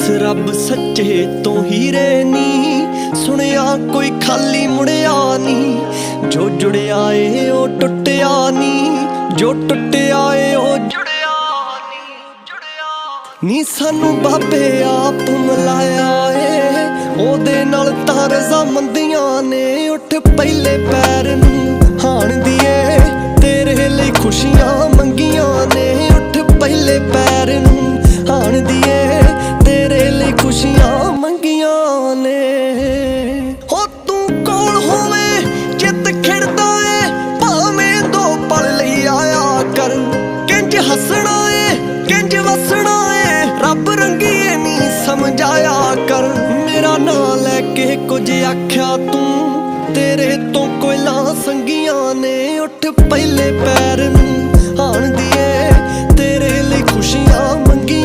ਬਸ ਰੱਬ ਸੱਚੇ ਤੋਂ ਹੀਰੇ ਨੀ ਸੁਣਿਆ ਕੋਈ ਖਾਲੀ ਮੁੜਿਆ ਨੀ ਜੋ ਜੁੜਿਆ ਏ, ਉਹ ਟੁੱਟਿਆ ਨੀ ਜੋ ਟੁੱਟਿਆ ਏ, ਉਹ ਜੁੜਿਆ ਨੀ ਜੁੜਿਆ ਨੀ ਸਾਨੂੰ ਬਾਬੇ ਆਪ ਮਲਾਇਆ ਏ। ਉਹਦੇ ਨਾਲ ਤਾਂ ਰਜ਼ਾ ਮੰਦੀਆਂ ਨੇ। ਉੱਠ ਪਹਿਲੇ ਪੈਰ ਨੂੰ ਹਾਣ ਦੀਏ ਤੇਰੇ ਲਈ ਖੁਸ਼ੀਆਂ ਵਸਣਾ ਏ, ਰੱਬ ਰੰਗੀਏ ਨਹੀਂ ਸਮਝਾਇਆ ਕਰ। ਮੇਰਾ ਨਾਂ ਲੈ ਕੇ ਕੁਝ ਆਖਿਆ ਤੂੰ। ਤੇਰੇ ਤੋਂ ਕੋਇਲਾ ਸੰਗੀਆਂ ਨੇ ਉੱਠ ਪਹਿਲੇ ਪੈਰ ਨੂੰ